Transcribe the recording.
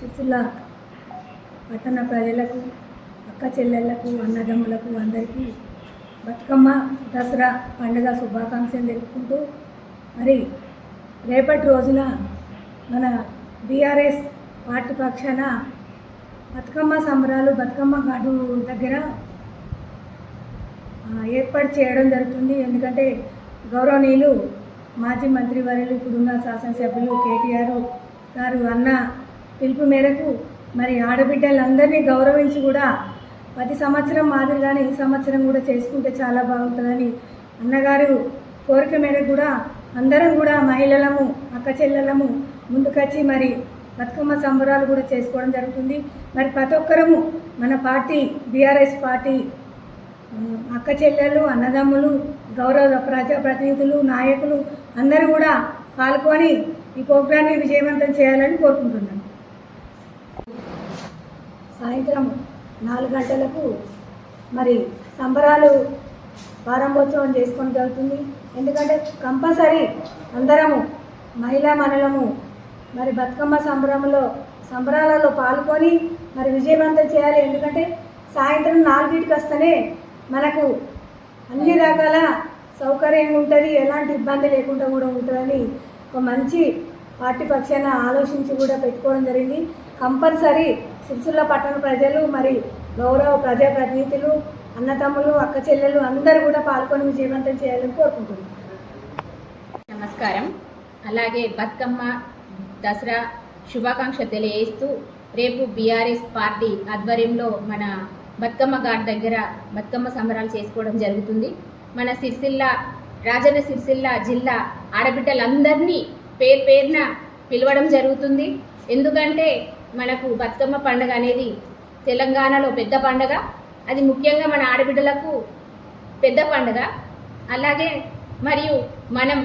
సిరిసిల్ల పట్టణ ప్రజలకు అక్క చెల్లెళ్ళకు అన్నదమ్ములకు అందరికీ బతుకమ్మ దసరా పండుగ శుభాకాంక్షలు తెలుపుకుంటూ మరి రేపటి రోజున మన బీఆర్ఎస్ పార్టీ పక్షాన బతుకమ్మ సంబరాలు బతుకమ్మ ఘాటు దగ్గర ఏర్పాటు చేయడం జరుగుతుంది. ఎందుకంటే గౌరవనీయులు మాజీ మంత్రి వర్యులు ఇప్పుడున్న శాసనసభ్యులు కేటీఆర్ గారు అన్న పిలుపు మేరకు మరి ఆడబిడ్డలందరినీ గౌరవించి కూడా ప్రతి సంవత్సరం మాదిరిగానే ఈ సంవత్సరం కూడా చేసుకుంటే చాలా బాగుంటుందని అన్నగారు కోరిక మేరకు కూడా అందరం కూడా మహిళలము అక్క చెల్లెలము ముందుకొచ్చి మరి బతుకమ్మ సంబరాలు కూడా చేసుకోవడం జరుగుతుంది. మరి ప్రతి ఒక్కరము మన పార్టీ బీఆర్ఎస్ పార్టీ అక్క చెల్లెలు అన్నదమ్ములు గౌరవ ప్రజాప్రతినిధులు నాయకులు అందరూ కూడా పాల్గొని ఈ ప్రోగ్రాన్ని విజయవంతం చేయాలని కోరుకుంటున్నాను. సాయంత్రం నాలుగు గంటలకు మరి సంబరాలు ప్రారంభోత్సవం చేసుకొని జరుగుతుంది. ఎందుకంటే కంపల్సరీ అందరము మహిళా మనలము మరి బతుకమ్మ సంబరంలో సంబరాలలో పాల్గొని మరి విజయవంతం చేయాలి. ఎందుకంటే సాయంత్రం నాలుగింటికి వస్తేనే మనకు అన్ని రకాల సౌకర్యం ఉంటుంది. ఎలాంటి ఇబ్బంది లేకుండా కూడా ఉంటుందని ఒక మంచి పార్టీ పక్షాన ఆలోచించి కూడా పెట్టుకోవడం జరిగింది. కంపల్సరీ సిరిసిల్ల పట్టణ ప్రజలు మరి గౌరవ ప్రజాప్రతినిధులు అన్నతమ్ములు అక్క చెల్లెలు అందరూ కూడా పాల్గొని విజయవంతం చేయాలని కోరుకుంటున్నాను నమస్కారం. అలాగే బతుకమ్మ దసరా శుభాకాంక్ష తెలియజేస్తూ రేపు బీఆర్ఎస్ పార్టీ ఆధ్వర్యంలో మన బతుకమ్మ ఘాట్ దగ్గర బతుకమ్మ సంబరాలు చేసుకోవడం జరుగుతుంది. మన సిరిసిల్ల రాజన్న సిరిసిల్ల జిల్లా ఆడబిడ్డలందరినీ పేరు పేరున పిలవడం జరుగుతుంది. ఎందుకంటే మనకు బతుకమ్మ పండుగ అనేది తెలంగాణలో పెద్ద పండుగ. అది ముఖ్యంగా మన ఆడబిడ్డలకు పెద్ద పండుగ. అలాగే మరియు మనం